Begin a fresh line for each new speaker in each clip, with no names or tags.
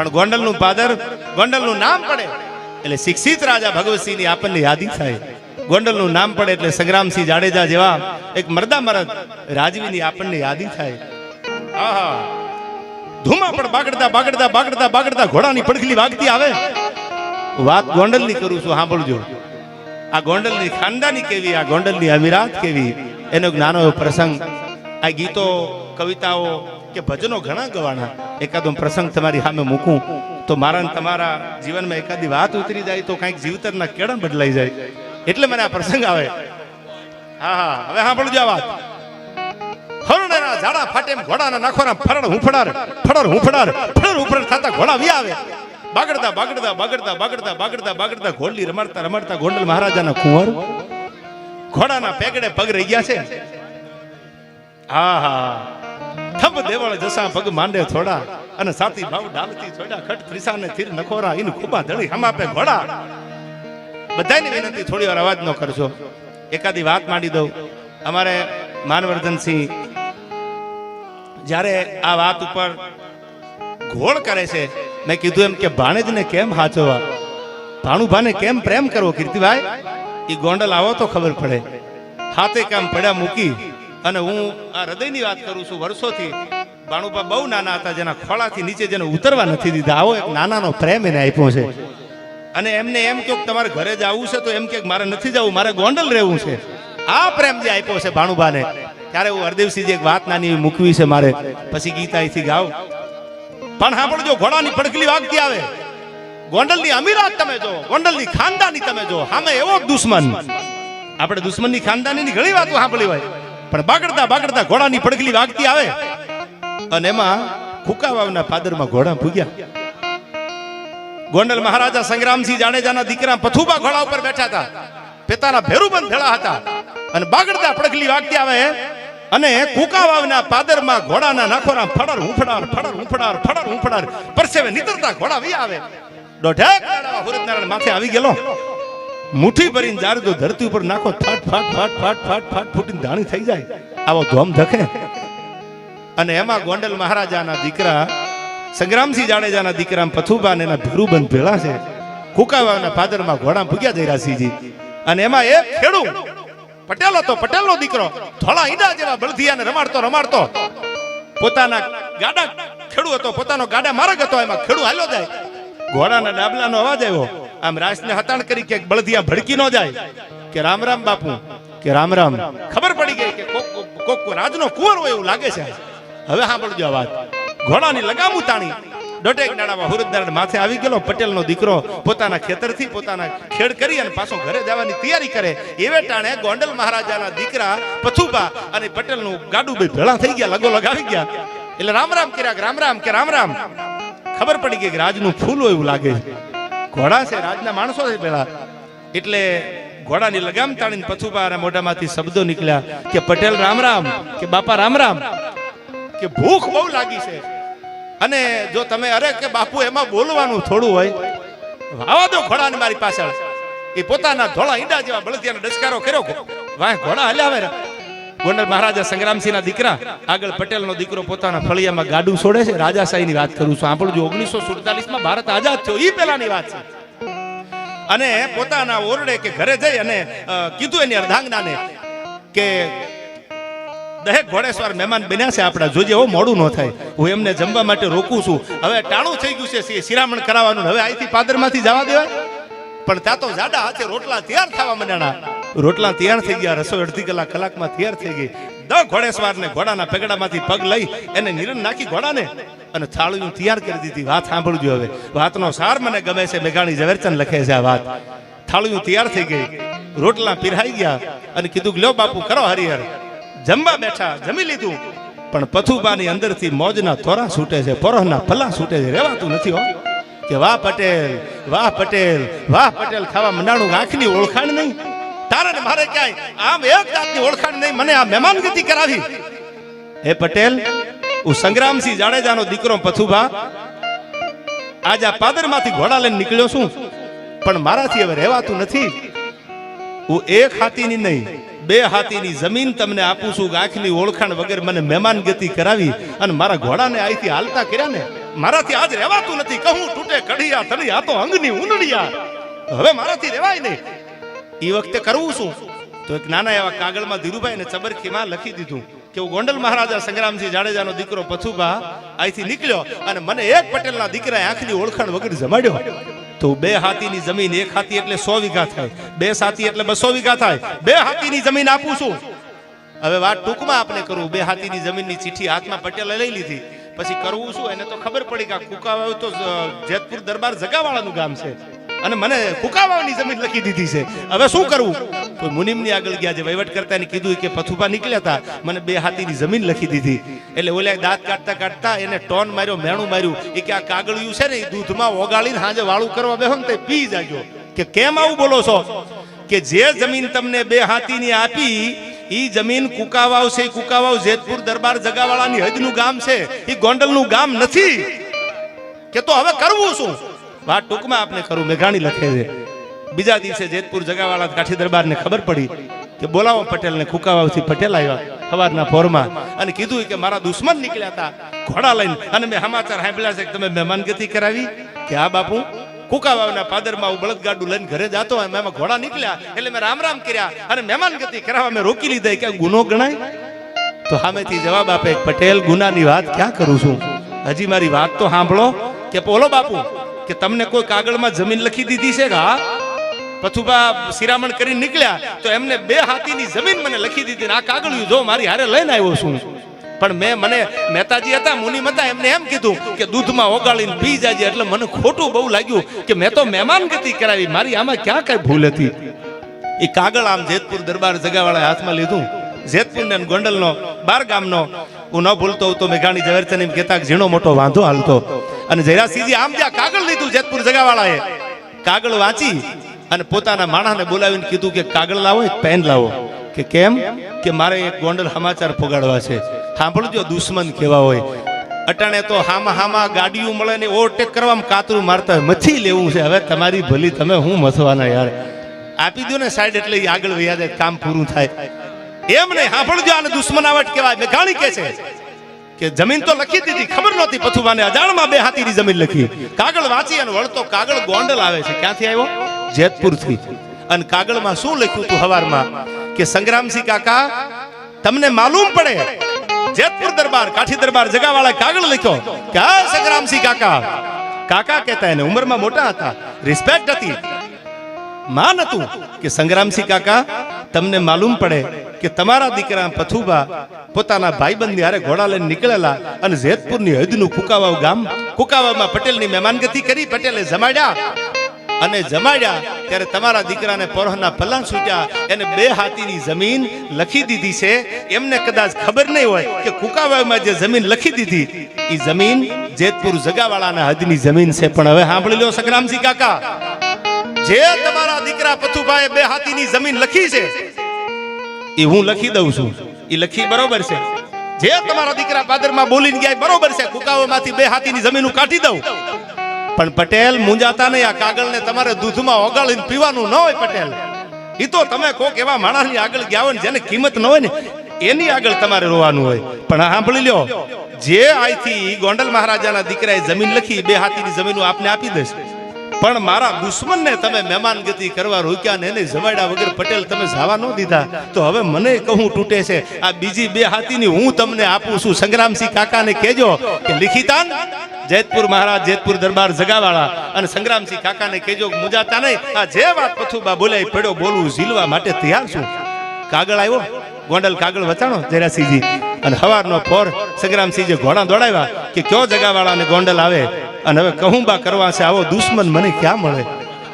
પણ ગોંડલનું પાદર ગોંડલનું નામ પડે. એટલે શિક્ષિત રાજા ભગવતસિંહની આપણને યાદી થાય. ગોંડલનું નામ પડે એટલે સંગ્રામસિંહ જાડેજા જેવા એક મરદા મરદ રાજવીની આપણને યાદી થાય. આહા. ધુમા પણ બાગડતા બાગડતા બાગડતા બાગડતા ઘોડાની પડખલી વાગતી આવે. વાત ગોંડલની કરું છું, સાંભળજો. આ ગોંડલની ખાનદાની કેવી, આ ગોંડલની અમીરાત કેવી, એનો જ્ઞાનો પ્રસંગ. આ ગીતો, કવિતાઓ કે ભજનો ઘણા ગવાના એકાદો પ્રસંગ તમારી સામે મૂકું, તો મારા તમારા જીવનમાં એકાદી વાત ઉતરી જાય તો કાંઈક જીવતરના કેળા બદલાઈ જાય. એટલે મને આ પ્રસંગ આવે. હા હા, હવે સાંભળજો આ વાત. હરણેના ઝાડા ફાટે ઘોડાના નાખોના ફરણ હુંફડાર ફડર હુંફડાર ફડર હુંફડાર થતા ઘોડા વી આવે. બાગડતા બાગડતા બાગડતા બાગડતા બાગડતા બાગડતા ઘોડલી રમાડતા રમાડતા ગોંડલ મહારાજાના કુંવર. ઘોડાના પેગડે પગ રહી ગયા છે. હા હા. થબ દેવળ જસા પગ માંડે થોડા અને સાતી ભાવ ડાલતી થોડા ખટ ત્રિસાને થીર નખોરા ઇન ખૂબા ધળી હમાપે ઘોડા બધાની વિનંતી થોડી વાર અવાજ ન કરશો એકાદી વાત માંડી દઉં. અમારે માનવર્ધનસિંહ જ્યારે આ વાત ઉપર ઘોળ કરે છે, મેં કીધું એમ કે ભાણેજને કેમ હાચવા ભાણુભાને કેમ પ્રેમ કરવો કીર્તિભાઈ? એ ગોંડલ આવો તો ખબર પડે. હાથે કામ પડ્યા મૂકી અને હું આ હૃદયની વાત કરું છું વર્ષોથી. ભાણુભા બહુ નાના હતા, જેના ખોળાથી નીચે જેને ઉતરવા નથી દીધા. આવો એક નાનાનો પ્રેમ એને આપ્યો છે. અને એમને એમ કે તમારે ઘરે જ આવવું છે, તો એમ કે મારે નથી જવું, મારે ગોંડલ રહેવું છે. આ પ્રેમ જે આપ્યો છે ભાણુભાને ત્યારે હું હરદેવસિંહજી એક વાત નાની મૂકવી છે મારે. પછી ગીતા અહીંથી ગાવ. પણ સાંભળજો, ઘોડાની પડકલી વાગતી આવે. ગોંડલની અમીરાત તમે જો, ગોંડલની ખાનદાની તમે જો. સામે એવો જ દુશ્મન. આપણે દુશ્મનની ખાનદાનીની ઘણી વાતો સાંભળી હોય. પણ બાગડતા બાગડતા ઘોડાની પડગલી વાગતી આવે. અને એમાં કુકાવાવના પાદરમાં ઘોડા ભૂગ્યા ગોંડલ મહારાજા સંગ્રામસિંહ જાડેજાના દીકરા પથુબા ઘોડા ઉપર બેઠા હતા. પિતાના ભેરુબંધ ભેળા હતા. અને બાગડતા પડગલી વાગતી આવે. અને કુકાવાવના પાદરમાં ઘોડાના નાખોરા ફડર ઉફડાર ફડર ઉફડાર ફડર ઉફડાર. પરસેવે નીતરતા ઘોડા વી આવે. દોઢેક હુરતનારાયણ માથે આવી ગયેલો. મુઠ્ઠી ભરીને જાર જો ધરતી ઉપર નાખો, ફાટ ફાટ ફાટ ફાટ ફાટ ફાટ, ફૂટીને ધાણી થઈ જાય. આવો ધોમ ધકે. અને એમાં ગોંડલ મહારાજાના દીકરા, સંગ્રામસિંહ જાડેજાના દીકરા પથુબા ને એના ભીરુબંધ ભેળા છે. કુકાવાના ફાદરમાં ઘોડા ભૂગ્યા જયરાસિંહજી અને એમાં એક ખેડૂ, પટેલ હતો પટેલનો દીકરો થોડા ઈંડા જેવા બળધિયાને રમાડતો રમાડતો. પોતાના ગાડા, ખેડૂ હતો, પોતાનો ગાડા માર્ગ હતો, એમાં ખેડૂ હાલ્યો જાય. ઘોડાના ડાબલાનો અવાજ આવ્યો. આમ રાસને હતાણ કરી કે બળદિયા ભડકી ન જાય. કે રામ રામ બાપુ, કે રામ રામ. ખબર પડી ગઈ કે કોક રાજનો કુંવર હોય એવું લાગે છે. હવે સાંભળજો આ વાત. ઘોડાની લગામ ઉતાણી. દોઢેક દાડામાં હુરદનારાયણ માથે આવી ગયેલો પટેલનો દીકરો પોતાના ખેતરથી પોતાના ખેડ કરી અને પાછો ઘરે જવાની તૈયારી કરે. એવે ટાણે ગોંડલ મહારાજાના દીકરા પથુબા અને પટેલનું ગાડું બે ભેળા થઈ ગયા, લગો લગાવી ગયા. એટલે રામ રામ કર્યા રામ રામ, કે રામ રામ. ખબર પડી ગઈ કે રાજનું ફૂલ હોય એવું લાગે છે. ઘોડા છે, રાજના માણસો છે પેલા. એટલે ઘોડાની લગામ તાણીને પથુબાના મોઢામાંથી શબ્દો નીકળ્યા કે પટેલ રામ રામ, કે બાપા રામ રામ, કે ભૂખ બહુ લાગી છે. અને જો તમે અરે કે બાપુ, એમાં બોલવાનું થોડું હોય, વાવા દો ઘોડાને મારી પાછળ. એ પોતાના ધોળા ઈંડા જેવા બળદિયાનો ડસકારો કર્યો. વાહ, ઘોડા હલ્યા આવે ગોંડલ મહારાજા સંગ્રામસિંહના દીકરા, આગળ પટેલનો દીકરો પોતાના ફળિયામાં ગાડું છોડે છે. રાજાશાહીની વાત કરું છું આપણું ઓગણીસો સુડતાલીસમાં ભારત આઝાદ થયો. એ પહેલાની વાત છે. અને પોતાના ઓરડે કે ઘરે જઈ અને કીધું એની અર્ધાંગનાને કે દહેક ઘોડેશ્વર મહેમાન બન્યા છે આપણા. જોજે હો, મોડું ન થાય. હું એમને જમવા માટે રોકું છું. હવે ટાણું થઈ ગયું છે શિરામણ કરાવવાનું હવે અહીંથી પાદરમાંથી જવા દેવાય? પણ ત્યાં તો જાડા હાથે રોટલા તૈયાર થવા માંડ્યા રોટલા તૈયાર થઈ ગયા, રસોઈ અડધી કલાક, કલાકમાં તૈયાર થઈ ગઈ. દ ઘોડેસવાર ને ઘોડાના પેગડામાંથી પગ લઈ એને નિરણ નાખી ઘોડાને અને થાળીનું તૈયાર કરી દીધી. વાત સાંભળજો હવે. વાતનો સાર મને ગમે છે, મેઘાણી ઝવેરચંદ લખે છે આ વાત. થાળીનું તૈયાર થઈ ગઈ. રોટલા પીરાઈ ગયા અને કીધું લ્યો બાપુ, કરો હરિહર. જમવા બેઠા, જમી લીધું. પણ પથુબાની અંદરથી મોજના થોરા છૂટે છે, પરોહના ફલા છૂટે છે. રેવાતું નથી હો. કે વાહ પટેલ વાહ પટેલ વાહ પટેલ ખાવા મંડાણું આંખની ઓળખાણ નહીં. તારે મારે ક્યાંય? આમ એક જાતની ઓળખાણ નહીં, મને આ મહેમાનગતિ કરાવી. હે પટેલ, હું સંગ્રામસિંહ જાડેજાનો દીકરો પથુભા. આજ આ પાદરમાંથી ઘોડા લઈને નીકળ્યો છું, પણ મારાથી હવે રહેવાતું નથી. હું એક હાથીની નહીં, બે હાથીની જમીન તમને આપું છું આંખની ઓળખાણ વગર મને મહેમાન ગતિ કરાવી અને મારા ઘોડાને અહીંથી હાલતા કર્યા ને, મારાથી આજ રહેવાતું નથી. કહું, તૂટે કઢિયા તળી આ તો અંગની ઉંદડિયા. હવે મારાથી રહેવાય નહીં. એ વખતે કરવું શું? તો એક નાના એવા કાગળમાં ધીરુભાઈ ને ચબરખીમાં લખી દીધું કે હું ગોંડલ મહારાજા સંગ્રામસિંહ જાડેજાનો દીકરો પથુભા અહીંથી નીકળ્યો અને મને એક પટેલના દીકરાએ આંખની ઓળખાણ વગર જમાડ્યો. તો બે હાથીની જમીન એક હાથી એટલે સો વીઘા થાય. બે સાથી એટલે બસો વીઘા થાય. બે હાથીની જમીન આપું છું. હવે વાત ટૂંકમાં આપણે કરવું બે હાથીની જમીનની ચીઠી હાથમાં પટેલે લઈ લીધી. પછી કરવું શું? એને તો ખબર પડી કે કુકાવાવ તો જેતપુર દરબાર જગાવાળાનું ગામ છે. અને મને કુકાવાવની જમીન લખી દીધી છે. હવે શું કરવું કોઈ મુનિમની આગળ ગયા જે વહીવટ કરતા કીધું કે પથુભા નીકળ્યા હતા મને બે હાથીની જમીન લખી દીધી. એટલે ઓલા દાંત કાઢતા કાઢતા એને ટોન માર્યો, મેણું માર્યું. એ કે આ કાગળિયું છે ને, એ દૂધમાં ઓગાળીને હાજે વાળું કરવા બેહો ને તે પી જાજો. કે કેમ આવું બોલો છો? કે જે જમીન તમને બે હાથીની આપી, ઈ જમીન કુકાવાવ છે કુકાવાવ જેતપુર દરબાર જગાવાળાની હદનું ગામ છે. ઈ ગોંડલનું ગામ નથી. કે તો હવે કરવું શું? વાત ટૂંકમાં આપને કરું મેઘાણી લખે છે. બીજા દિવસે જેતપુર જગાવાળા કાઠી દરબારને ખબર પડી કે બોલાવો પટેલને ખુકાવાથી પટેલ આવ્યા સવારના ફોરમાં અને કીધું કે મારા દુશ્મન નીકળ્યા હતા, ઘોડા લઈને. અને મેં સમાચાર સાંભળ્યા છે કે તમે મહેમાનગતિ કરાવી, કે હા બાપુ કુકાવાવના પાદરમાં હું બળદગાડું લઈને ઘરે જતો હોય એમાં ઘોડા નીકળ્યા, એટલે મેં રામ રામ કર્યા અને મહેમાનગતિ કરાવવા મેં રોકી લીધા. કે ગુનો ગણાય? તો સામેથી જવાબ આપે પટેલ, ગુનાની વાત ક્યાં કરું છું? હજી મારી વાત તો સાંભળો કે બોલો બાપુ. કે તમને કોઈ કાગળમાં જમીન લખી દીધી છે હા? પથુભા શિરામણ કરી નીકળ્યા તો એમને બે હાથીની જમીન મને લખી દીધી આ કાગળિયું જો મારી હારે લઈને આવ્યો છું. પણ મેં મને મહેતાજી હતા, મુનિમ હતા, એમને એમ કીધું કે દૂધમાં ઓગાળીને પી જાજે એટલે મને ખોટું બહુ લાગ્યું કે મેં તો મહેમાનગતિ કરાવી, મારી આમાં ક્યાં કઈ ભૂલ હતી? એ કાગળ આમ જેતપુર દરબાર જગાવાળા હાથમાં લીધું. જેતપુર ને ગોંડલનો બાર ગામનો. હું ન ભૂલતો હોઉં તો મેઘાણી ઝવેરચંદ એમ કહેતા ઝીણો મોટો વાંધો હાલતો. અને જયરાસિંહજી આમ જ્યાં કાગળ લીધું જેતપુર જગાવાળાએ, કાગળ વાંચી અને પોતાના માણસને બોલાવીને કીધું કે કાગળ લાવો એક પેન લાવો. કે કેમ? કે મારે એક ગોંડલ સમાચાર ફોગાડવા છે. સાંભળજો, દુશ્મન કેવા હોય. અટાણે તો હામા હામા ગાડીઓ મળે ને ઓવરટેક કરવામાં કાતરું મારતા મથી લેવું છે. હવે તમારી ભલી, તમે હું મથવાના યાર. આપી દો ને સાઈડ એટલે આગળ વૈયા કામ પૂરું થાય. એમ સાંભળજો, આને દુશ્મનાવટ કહેવાય. મેઘાણી કે છે કે જમીન તો લખી દીધી, ખબર નહોતી પથુબાને. અજાણમાં બે હાથીની જમીન લખી. કાગળ વાંચી અને વળતો કાગળ ગોંડલ આવે છે. ક્યાંથી આવ્યો? જેતપુરથી. અને કાગળમાં શું લખ્યું હતું હવારમાં? કે સંગ્રામસિંહ કાકા, તમને માલુમ પડે? જેતપુર દરબાર, કાઠી દરબાર જગાવાળા કાગળ લખ્યો કે આ સંગ્રામસિંહ કાકા. કાકા કહેતા એને ઉંમરમાં મોટા હતા. રિસ્પેક્ટ હતી. માન હતું કે, સંગ્રામસિંહ કાકા, તમને માલુમ પડે કે તમારા દીકરા પથુબા પોતાના ભાઈબંધ હારે ઘોડા લઈને નીકળેલા અને જેતપુરની હદનું કુકાવાવ ગામ, કુકાવાવમાં પટેલની મહેમાનગતિ કરી પટેલે જમાડ્યા. અને જમાડ્યા ત્યારે તમારા દીકરાને પરોહના પલ્લા છૂટ્યા. એને બે હાથીની જમીન લખી દીધી છે. એમને કદાચ ખબર નહીં હોય કે કુકાવાવમાં જે જમીન લખી દીધી એ જમીન જેતપુર જગાવાળાના હદની જમીન છે. પણ હવે સાંભળી લો સંગ્રામજી કાકા. જે તમારા દીકરા પથુભાઈ બે હાથીની જમીન લખી છે એ હું લખી દઉં છું. એ લખી બરોબર છે. જે તમારા દીકરા પાદરમાં બોલીને ગયા બરોબર છે. કુકાઓમાંથી બે હાથીની જમીન કાઢી દઉં. પણ પટેલ મુંજાતા નહીં. આ કાગળને તમારે દૂધમાં ઓગાળીને પીવાનું ન હોય પટેલ. એ તો તમે કોક એવા માણસની આગળ ગયા હોય ને જેને કિંમત ન હોય ને, એની આગળ તમારે રોવાનું હોય. પણ સાંભળી લ્યો. જે આઈથી ગોંડલ મહારાજાના દીકરાએ જમીન લખી બે હાથીની જમીન આપને આપી દઈશ. પણ મારા દુશ્મનને તમે મહેમાનગતિ કરવા રોક્યા ને એને જમાડ્યા વગર પટેલ તમે જવા ન દીધા. તો હવે મને કહું તૂટે છે. આ બીજી બે હાથીની હું તમને આપું છું. સંગ્રામસિંહ કાકાને કહેજો કે લિખિતાન, જેતપુર મહારાજ, જેતપુર દરબાર જગાવાળા અને સંગ્રામસિંહ કાકાને કહેજો કે મુજાતા નહીં. આ જે વાત પથુબા બોલાય પડ્યો બોલવું ઝીલવા માટે તૈયાર છું. કાગળ આવ્યો? ગોંડલ કાગળ વચાણો જયરાસિંહજી અને હવારનો ફોર સંગ્રામસિંહજી ઘોડા દોડાવ્યા કે કયો જગાવાળાને ગોંડલ આવે? અને હવે કહુંબા કરવા છે, આવો દુશ્મન મને ક્યાં મળે?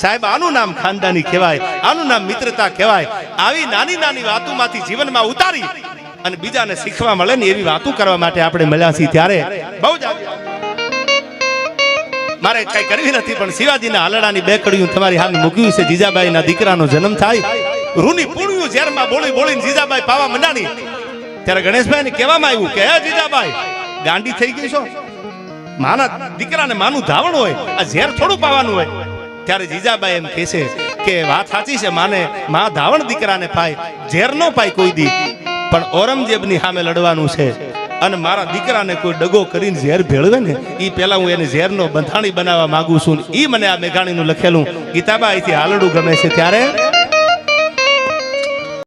સાહેબ, આનું નામ ખાનદાની કહેવાય, આનું નામ મિત્રતા કહેવાય. આવી નાની નાની વાતોમાંથી જીવનમાં ઉતારી અને બીજાને શીખવા મળે ને એવી વાતો કરવા માટે આપણે મળ્યા છીએ ત્યારે. બહુ જ મારે કઈ કરવી નથી, પણ શિવાજીના હાલડાની બે કડીયું તમારી હાલ મૂક્યું છે. જીજાબાઈના દીકરાનો જન્મ થાય. રૂની પૂણ્યું ઝેરમાં બોલી બોલીને જીજાબાઈ પાવા મંડાણી. ત્યારે ગણેશભાઈ ને કહેવામાં આવ્યું કે, હે જીજાબાઈ, ગાંડી થઈ ગઈ છો? માના દીકરાને માનું ધાવણ હોય, આ ઝેર થોડું પાવાનું હોય. ત્યારે જીજાબાઈ એમ કહે છે કે વાત સાચી છે, માને મા ધાવણ દીકરાને પાય, ઝેર નો પાય કોઈ દી. પણ ઔરંગઝેબની સામે લડવાનું છે અને મારા દીકરાને કોઈ ડગો કરીને ઝેર ભેળવે ને એ પહેલા હું એને ઝેરનો બંધાણી બનાવવા માંગુ છું એ મને આ મેઘાણીનું લખેલું. ગીતાબા અહીંથી હાલડું ગમે છે ત્યારે?